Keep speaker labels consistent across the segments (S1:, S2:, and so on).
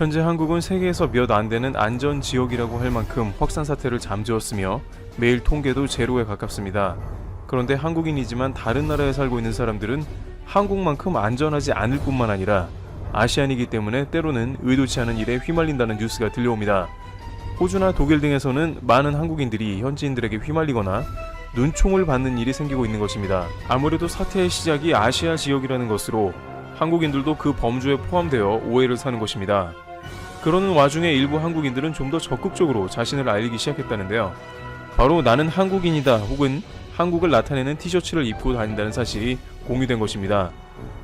S1: 현재 한국은 세계에서 몇 안 되는 안전 지역이라고 할 만큼 확산 사태를 잠재웠으며 매일 통계도 제로에 가깝습니다. 그런데 한국인이지만 다른 나라에 살고 있는 사람들은 한국만큼 안전하지 않을 뿐만 아니라 아시안이기 때문에 때로는 의도치 않은 일에 휘말린다는 뉴스가 들려옵니다. 호주나 독일 등에서는 많은 한국인들이 현지인들에게 휘말리거나 눈총을 받는 일이 생기고 있는 것입니다. 아무래도 사태의 시작이 아시아 지역이라는 것으로 한국인들도 그 범주에 포함되어 오해를 사는 것입니다. 그러는 와중에 일부 한국인들은 좀 더 적극적으로 자신을 알리기 시작했다는데요. 바로 나는 한국인이다 혹은 한국을 나타내는 티셔츠를 입고 다닌다는 사실이 공유된 것입니다.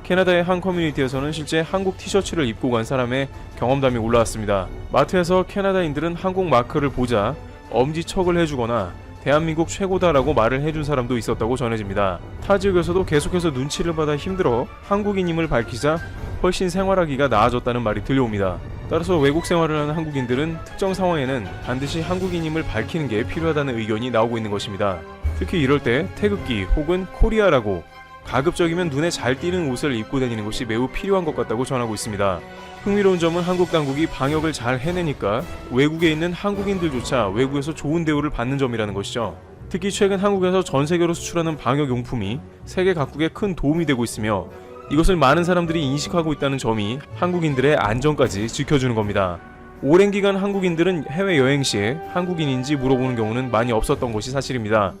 S1: 캐나다의 한 커뮤니티에서는 실제 한국 티셔츠를 입고 간 사람의 경험담이 올라왔습니다. 마트에서 캐나다인들은 한국 마크를 보자 엄지척을 해주거나 대한민국 최고다라고 말을 해준 사람도 있었다고 전해집니다. 타 지역에서도 계속해서 눈치를 받아 힘들어 한국인임을 밝히자 훨씬 생활하기가 나아졌다는 말이 들려옵니다. 따라서 외국 생활을 하는 한국인들은 특정 상황에는 반드시 한국인임을 밝히는 게 필요하다는 의견이 나오고 있는 것입니다. 특히 이럴 때 태극기 혹은 코리아라고 가급적이면 눈에 잘 띄는 옷을 입고 다니는 것이 매우 필요한 것 같다고 전하고 있습니다. 흥미로운 점은 한국 당국이 방역을 잘 해내니까 외국에 있는 한국인들조차 외국에서 좋은 대우를 받는 점이라는 것이죠. 특히 최근 한국에서 전 세계로 수출하는 방역 용품이 세계 각국에 큰 도움이 되고 있으며 이것을 많은 사람들이 인식하고 있다는 점이 한국인들의 안전까지 지켜주는 겁니다. 오랜 기간 한국인들은 해외 여행 시에 한국인인지 물어보는 경우는 많이 없었던 것이 사실입니다.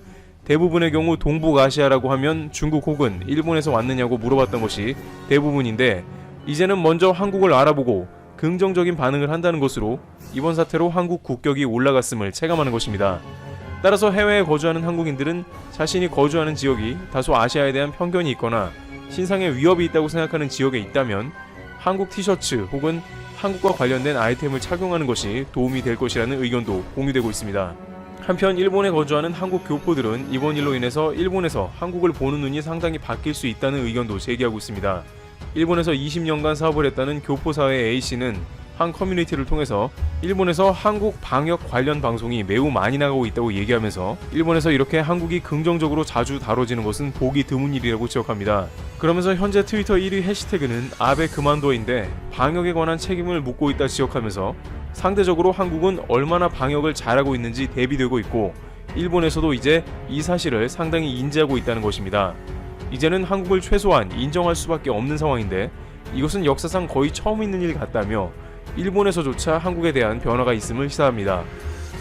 S1: 대부분의 경우 동북아시아라고 하면 중국 혹은 일본에서 왔느냐고 물어봤던 것이 대부분인데 이제는 먼저 한국을 알아보고 긍정적인 반응을 한다는 것으로 이번 사태로 한국 국격이 올라갔음을 체감하는 것입니다. 따라서 해외에 거주하는 한국인들은 자신이 거주하는 지역이 다소 아시아에 대한 편견이 있거나 신상에 위협이 있다고 생각하는 지역에 있다면 한국 티셔츠 혹은 한국과 관련된 아이템을 착용하는 것이 도움이 될 것이라는 의견도 공유되고 있습니다. 한편 일본에 거주하는 한국 교포들은 이번 일로 인해서 일본에서 한국을 보는 눈이 상당히 바뀔 수 있다는 의견도 제기하고 있습니다. 일본에서 20년간 사업을 했다는 교포사회 A씨는 한 커뮤니티를 통해서 일본에서 한국 방역 관련 방송이 매우 많이 나가고 있다고 얘기하면서 일본에서 이렇게 한국이 긍정적으로 자주 다뤄지는 것은 보기 드문 일이라고 지적합니다. 그러면서 현재 트위터 1위 해시태그는 아베 그만둬인데 방역에 관한 책임을 묻고 있다 지적하면서 상대적으로 한국은 얼마나 방역을 잘하고 있는지 대비되고 있고 일본에서도 이제 이 사실을 상당히 인지하고 있다는 것입니다. 이제는 한국을 최소한 인정할 수밖에 없는 상황인데 이것은 역사상 거의 처음 있는 일 같다며 일본에서조차 한국에 대한 변화가 있음을 시사합니다.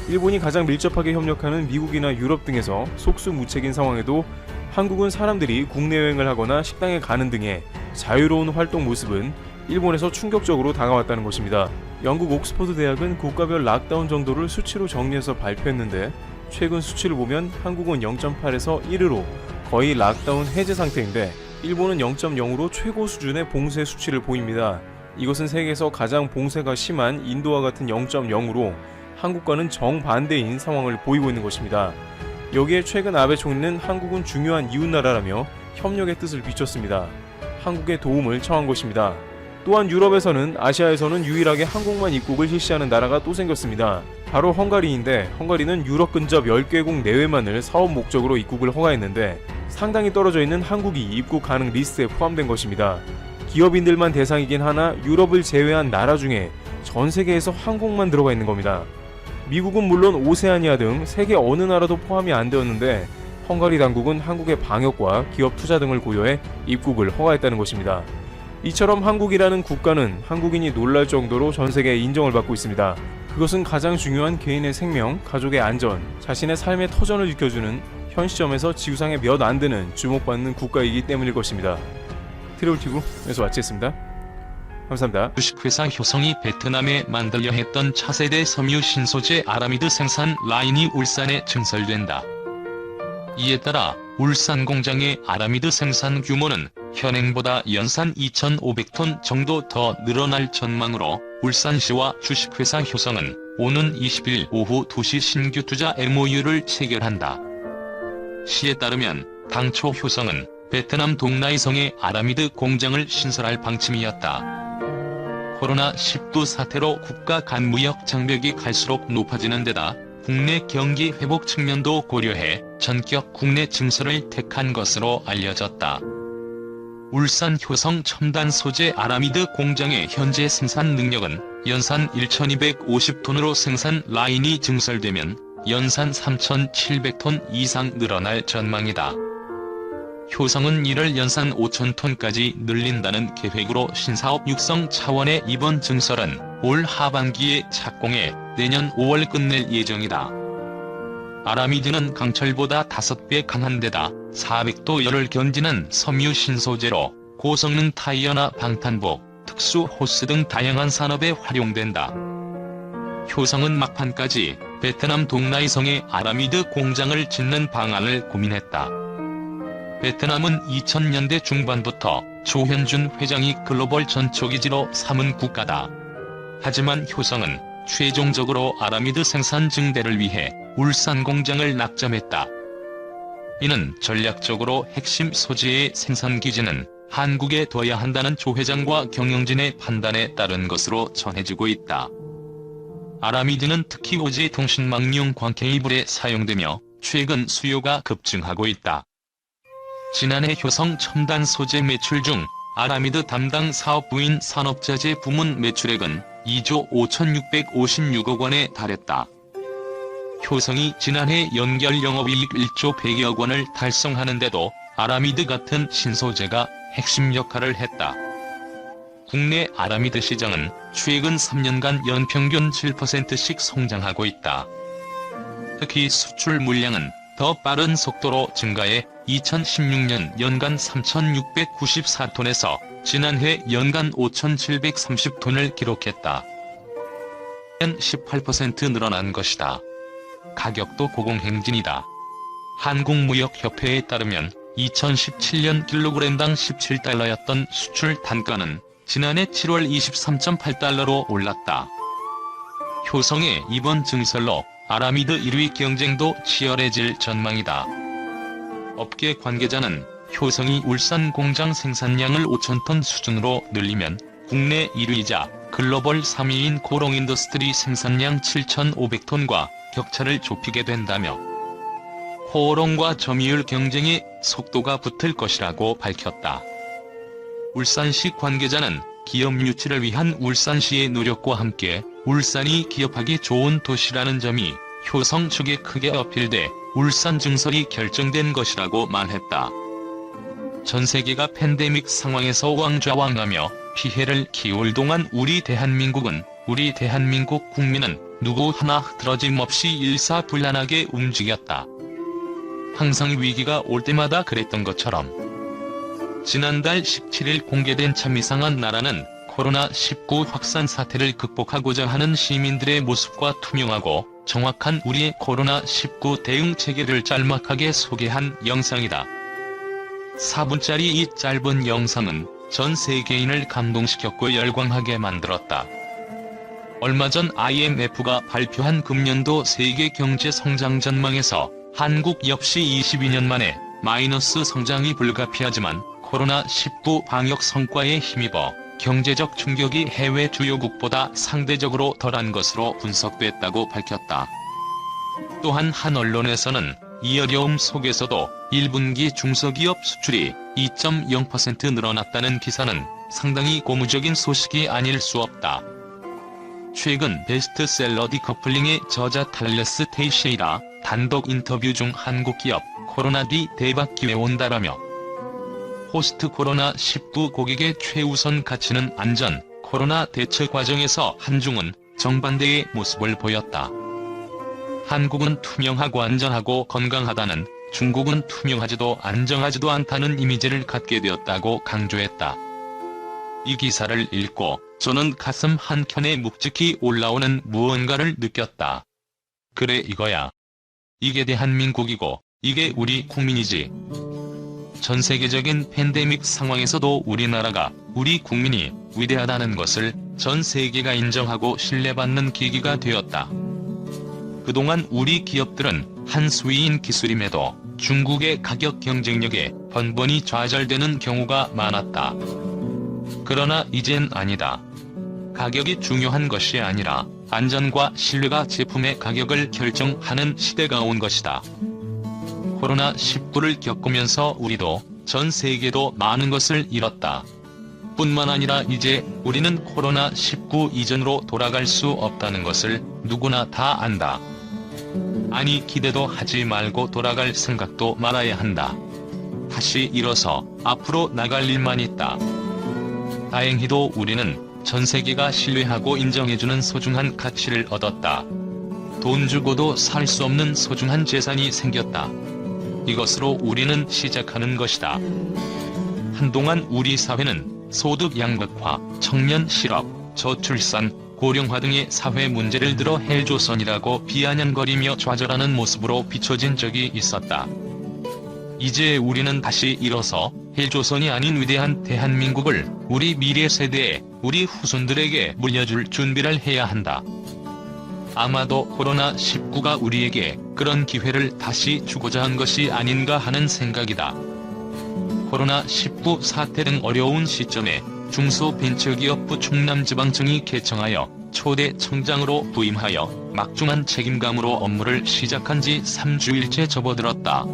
S1: 일본이 가장 밀접하게 협력하는 미국이나 유럽 등에서 속수무책인 상황에도 한국은 사람들이 국내 여행을 하거나 식당에 가는 등의 자유로운 활동 모습은 일본에서 충격적으로 다가왔다는 것입니다. 영국 옥스퍼드 대학은 국가별 락다운 정도를 수치로 정리해서 발표했는데 최근 수치를 보면 한국은 0.8에서 1으로 거의 락다운 해제 상태인데 일본은 0.0으로 최고 수준의 봉쇄 수치를 보입니다. 이것은 세계에서 가장 봉쇄가 심한 인도와 같은 0.0으로 한국과는 정반대인 상황을 보이고 있는 것입니다. 여기에 최근 아베 총리는 한국은 중요한 이웃나라라며 협력의 뜻을 비췄습니다. 한국의 도움을 청한 것입니다. 또한 유럽에서는 아시아에서는 유일하게 한국만 입국을 실시하는 나라가 또 생겼습니다. 바로 헝가리인데 헝가리는 유럽 근접 10개국 내외만을 사업 목적으로 입국을 허가했는데 상당히 떨어져 있는 한국이 입국 가능 리스트에 포함된 것입니다. 기업인들만 대상이긴 하나 유럽을 제외한 나라 중에 전 세계에서 한국만 들어가 있는 겁니다. 미국은 물론 오세아니아 등 세계 어느 나라도 포함이 안 되었는데 헝가리 당국은 한국의 방역과 기업 투자 등을 고려해 입국을 허가했다는 것입니다. 이처럼 한국이라는 국가는 한국인이 놀랄 정도로 전 세계에 인정을 받고 있습니다. 그것은 가장 중요한 개인의 생명, 가족의 안전, 자신의 삶의 터전을 지켜주는 현 시점에서 지구상에 몇 안 되는 주목받는 국가이기 때문일 것입니다. 트리올티브에서 마치겠습니다. 감사합니다.
S2: 주식회사 효성이 베트남에 만들려 했던 차세대 섬유 신소재 아라미드 생산 라인이 울산에 증설된다. 이에 따라 울산 공장의 아라미드 생산 규모는 현행보다 연산 2,500톤 정도 더 늘어날 전망으로 울산시와 주식회사 효성은 오는 20일 오후 2시 신규 투자 MOU를 체결한다. 시에 따르면 당초 효성은 베트남 동나이성의 아라미드 공장을 신설할 방침이었다. 코로나19 사태로 국가 간 무역 장벽이 갈수록 높아지는 데다 국내 경기 회복 측면도 고려해 전격 국내 증설을 택한 것으로 알려졌다. 울산 효성 첨단 소재 아라미드 공장의 현재 생산 능력은 연산 1250톤으로 생산 라인이 증설되면 연산 3700톤 이상 늘어날 전망이다. 효성은 이를 연산 5000톤까지 늘린다는 계획으로 신사업 육성 차원의 이번 증설은 올 하반기에 착공해 내년 5월 끝낼 예정이다. 아라미드는 강철보다 5배 강한 데다 400도 열을 견디는 섬유 신소재로 고성능 타이어나 방탄복, 특수 호스 등 다양한 산업에 활용된다. 효성은 막판까지 베트남 동나이성에 아라미드 공장을 짓는 방안을 고민했다. 베트남은 2000년대 중반부터 조현준 회장이 글로벌 전초기지로 삼은 국가다. 하지만 효성은 최종적으로 아라미드 생산 증대를 위해 울산 공장을 낙점했다. 이는 전략적으로 핵심 소재의 생산 기지는 한국에 둬야 한다는 조 회장과 경영진의 판단에 따른 것으로 전해지고 있다. 아라미드는 특히 오지 통신망용 광케이블에 사용되며 최근 수요가 급증하고 있다. 지난해 효성 첨단 소재 매출 중 아라미드 담당 사업부인 산업자재 부문 매출액은 2조 5,656억 원에 달했다. 효성이 지난해 연결 영업이익 1조 100여 원을 달성하는데도 아라미드 같은 신소재가 핵심 역할을 했다. 국내 아라미드 시장은 최근 3년간 연평균 7%씩 성장하고 있다. 특히 수출 물량은 더 빠른 속도로 증가해 2016년 연간 3,694톤에서 지난해 연간 5,730톤을 기록했다. 18% 늘어난 것이다. 가격도 고공행진이다. 한국무역협회에 따르면 2017년 킬로그램당 17달러였던 수출 단가는 지난해 7월 23.8달러로 올랐다. 효성의 이번 증설로 아라미드 1위 경쟁도 치열해질 전망이다. 업계 관계자는 효성이 울산 공장 생산량을 5천톤 수준으로 늘리면 국내 1위이자 글로벌 3위인 코롱인더스트리 생산량 7,500톤과 격차를 좁히게 된다며 코오롱과 점유율 경쟁에 속도가 붙을 것이라고 밝혔다. 울산시 관계자는 기업 유치를 위한 울산시의 노력과 함께 울산이 기업하기 좋은 도시라는 점이 효성 측에 크게 어필돼 울산 증설이 결정된 것이라고 말했다. 전 세계가 팬데믹 상황에서 왕좌왕하며 피해를 키울 동안 우리 대한민국은 우리 대한민국 국민은 누구 하나 흐트러짐 없이 일사불란하게 움직였다. 항상 위기가 올 때마다 그랬던 것처럼 지난달 17일 공개된 참 이상한 나라는 코로나19 확산 사태를 극복하고자 하는 시민들의 모습과 투명하고 정확한 우리의 코로나19 대응 체계를 짤막하게 소개한 영상이다. 4분짜리 이 짧은 영상은 전 세계인을 감동시켰고 열광하게 만들었다. 얼마 전 IMF가 발표한 금년도 세계 경제 성장 전망에서 한국 역시 22년 만에 마이너스 성장이 불가피하지만 코로나19 방역 성과에 힘입어 경제적 충격이 해외 주요국보다 상대적으로 덜한 것으로 분석됐다고 밝혔다. 또한 한 언론에서는 이 어려움 속에서도 1분기 중소기업 수출이 2.0% 늘어났다는 기사는 상당히 고무적인 소식이 아닐 수 없다. 최근 베스트셀러 디커플링의 저자 탈레스 테이시이라 단독 인터뷰 중 한국 기업 코로나 뒤 대박 기회 온다라며 호스트 코로나 19 고객의 최우선 가치는 안전, 코로나 대처 과정에서 한중은 정반대의 모습을 보였다. 한국은 투명하고 안전하고 건강하다는 중국은 투명하지도 안정하지도 않다는 이미지를 갖게 되었다고 강조했다. 이 기사를 읽고 저는 가슴 한켠에 묵직히 올라오는 무언가를 느꼈다. 그래 이거야. 이게 대한민국이고 이게 우리 국민이지. 전 세계적인 팬데믹 상황에서도 우리나라가 우리 국민이 위대하다는 것을 전 세계가 인정하고 신뢰받는 계기가 되었다. 그동안 우리 기업들은 한 수위인 기술임에도 중국의 가격 경쟁력에 번번이 좌절되는 경우가 많았다. 그러나 이젠 아니다. 가격이 중요한 것이 아니라 안전과 신뢰가 제품의 가격을 결정하는 시대가 온 것이다. 코로나19를 겪으면서 우리도 전 세계도 많은 것을 잃었다. 뿐만 아니라 이제 우리는 코로나19 이전으로 돌아갈 수 없다는 것을 누구나 다 안다. 아니 기대도 하지 말고 돌아갈 생각도 말아야 한다. 다시 일어서 앞으로 나갈 일만 있다. 다행히도 우리는 전 세계가 신뢰하고 인정해주는 소중한 가치를 얻었다. 돈 주고도 살 수 없는 소중한 재산이 생겼다. 이것으로 우리는 시작하는 것이다. 한동안 우리 사회는 소득 양극화, 청년 실업, 저출산, 고령화 등의 사회 문제를 들어 헬조선이라고 비아냥거리며 좌절하는 모습으로 비춰진 적이 있었다. 이제 우리는 다시 일어서 헬조선이 아닌 위대한 대한민국을 우리 미래 세대에 우리 후손들에게 물려줄 준비를 해야 한다. 아마도 코로나19가 우리에게 그런 기회를 다시 주고자 한 것이 아닌가 하는 생각이다. 코로나19 사태 등 어려운 시점에 중소벤처기업부 충남지방청이 개청하여 초대 청장으로 부임하여 막중한 책임감으로 업무를 시작한 지 3주일째 접어들었다.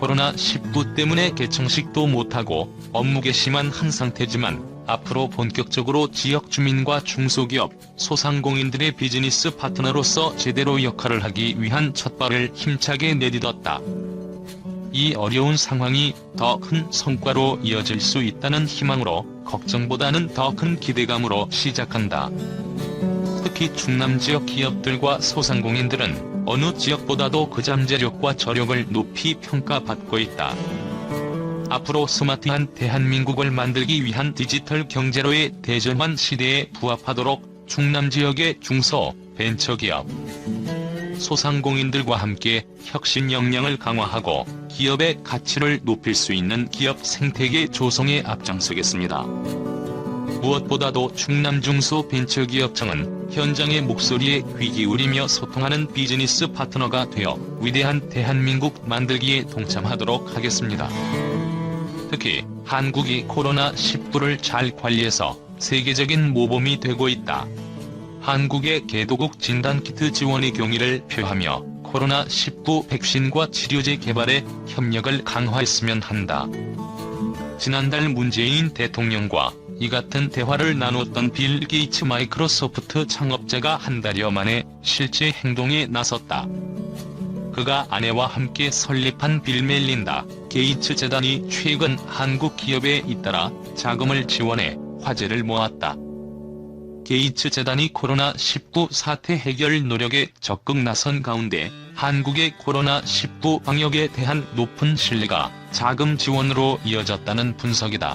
S2: 코로나19 때문에 개청식도 못하고 업무 개심한 한 상태지만 앞으로 본격적으로 지역 주민과 중소기업, 소상공인들의 비즈니스 파트너로서 제대로 역할을 하기 위한 첫발을 힘차게 내딛었다. 이 어려운 상황이 더 큰 성과로 이어질 수 있다는 희망으로 걱정보다는 더 큰 기대감으로 시작한다. 특히 충남 지역 기업들과 소상공인들은 어느 지역보다도 그 잠재력과 저력을 높이 평가받고 있다. 앞으로 스마트한 대한민국을 만들기 위한 디지털 경제로의 대전환 시대에 부합하도록 충남 지역의 중소, 벤처기업, 소상공인들과 함께 혁신 역량을 강화하고 기업의 가치를 높일 수 있는 기업 생태계 조성에 앞장서겠습니다. 무엇보다도 충남 중소 벤처기업청은 현장의 목소리에 귀 기울이며 소통하는 비즈니스 파트너가 되어 위대한 대한민국 만들기에 동참하도록 하겠습니다. 특히 한국이 코로나19를 잘 관리해서 세계적인 모범이 되고 있다. 한국의 개도국 진단키트 지원의 경의를 표하며 코로나19 백신과 치료제 개발에 협력을 강화했으면 한다. 지난달 문재인 대통령과 이 같은 대화를 나눴던 빌 게이츠 마이크로소프트 창업자가 한 달여 만에 실제 행동에 나섰다. 그가 아내와 함께 설립한 빌 멜린다 게이츠 재단이 최근 한국 기업에 잇따라 자금을 지원해 화제를 모았다. 게이츠 재단이 코로나19 사태 해결 노력에 적극 나선 가운데 한국의 코로나19 방역에 대한 높은 신뢰가 자금 지원으로 이어졌다는 분석이다.